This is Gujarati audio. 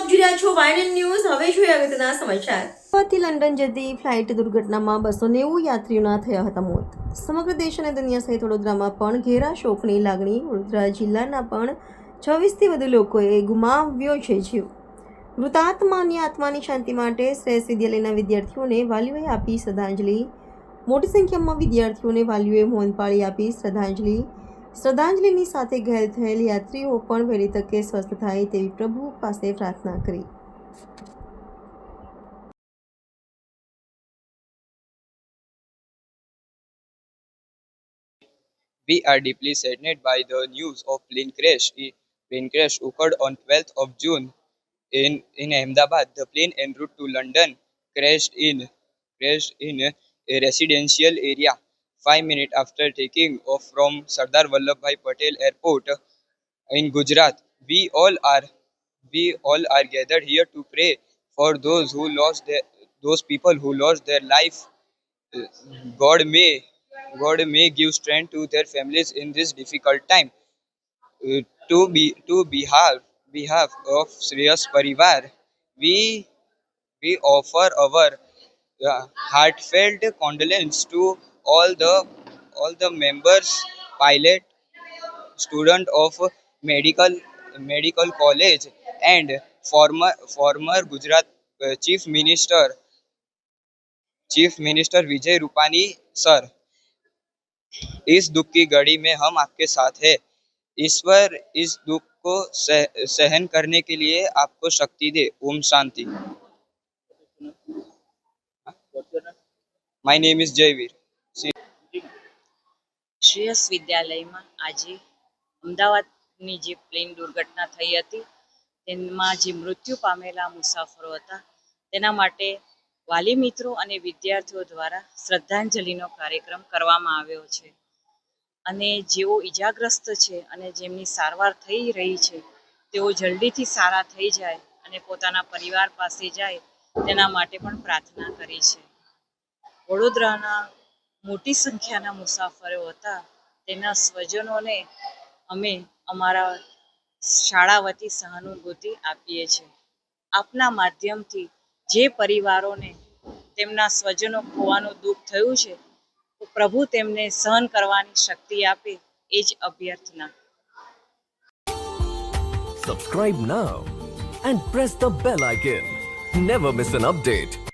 આપ જોઈ રહ્યા છો વાયનન ન્યૂઝ. હવે જોઈએ અગત્યના સમાચાર? અમદાવાદથી લંડન જતી ફ્લાઇટ દુર્ઘટનામાં બસો નેવું યાત્રીઓના થયા હતા મોત. સમગ્ર દેશ અને દુનિયા સહિત વડોદરામાં પણ ઘેરા શોકની લાગણી. વડોદરા જિલ્લાના પણ છવ્વીસથી વધુ લોકોએ ગુમાવ્યો છે જીવ. મૃતાત્માની આત્માની શાંતિ માટે શ્રેષ્ઠ વિદ્યાલયના વિદ્યાર્થીઓને વાલીઓએ આપી શ્રદ્ધાંજલિ. મોટી સંખ્યામાં વિદ્યાર્થીઓને વાલીઓએ મૌન પાળી આપી શ્રદ્ધાંજલિ. શ્રદ્ધાંજલિની સાથે ઘાયલ થયેલ યાત્રીઓ પણ વહેલી તકે સ્વસ્થ થાય તેવી પ્રભુ પાસે પ્રાર્થના કરી We are deeply saddened by the news of plane crash. Plane crash occurred on 12th of June in, in Ahmedabad. The plane en route to London crashed in crashed in a residential area. Five minutes after taking off from Sardar Vallabhbhai Patel Airport in Gujarat, we all are we all are gathered here to pray for those who lost their those people who lost their life God may God may give strength to their families in this difficult time. To be to behalf behalf of Shreyas Parivar, we we offer our uh, heartfelt condolence to all the all the members, pilot, student of medical medical college, and former former Gujarat uh, Chief Minister chief minister Vijay Rupani sir इस दुख की घड़ी में हम आपके साथ हैं ईश्वर इस दुख को सह, सहन करने के लिए आपको शक्ति दे ओम शांति my name is Jayveer Shreyas વિદ્યાલયમાં આજે અમદાવાદની જે પ્લેન દુર્ઘટના થઈ હતી, તેમાં જે મૃત્યુ પામેલા મુસાફરો હતા, તેના માટે વાલી મિત્રો અને વિદ્યાર્થીઓ દ્વારા શ્રદ્ધાંજલિનો કાર્યક્રમ કરવામાં આવ્યો છે. અને જેઓ ઈજાગ્રસ્ત છે અને જેમની સારવાર થઈ રહી છે, તેઓ જલ્દીથી સારા થઈ જાય અને પોતાના પરિવાર પાસે જાય, તેના માટે પણ પ્રાર્થના કરી છે. વડોદરાના મોટી સંખ્યાના મુસાફરો હતા. તેના સ્વજનોને અમે અમારા શાળા વતી સહાનુભૂતિ આપીએ છીએ. આપના માધ્યમથી જે પરિવારોને તેમના સ્વજનો ખોવાનું દુઃખ થયું છે, તો પ્રભુ તેમને સહન કરવાની શક્તિ આપે એ જ અભ્યર્થના. Subscribe now and press the bell icon never miss an update.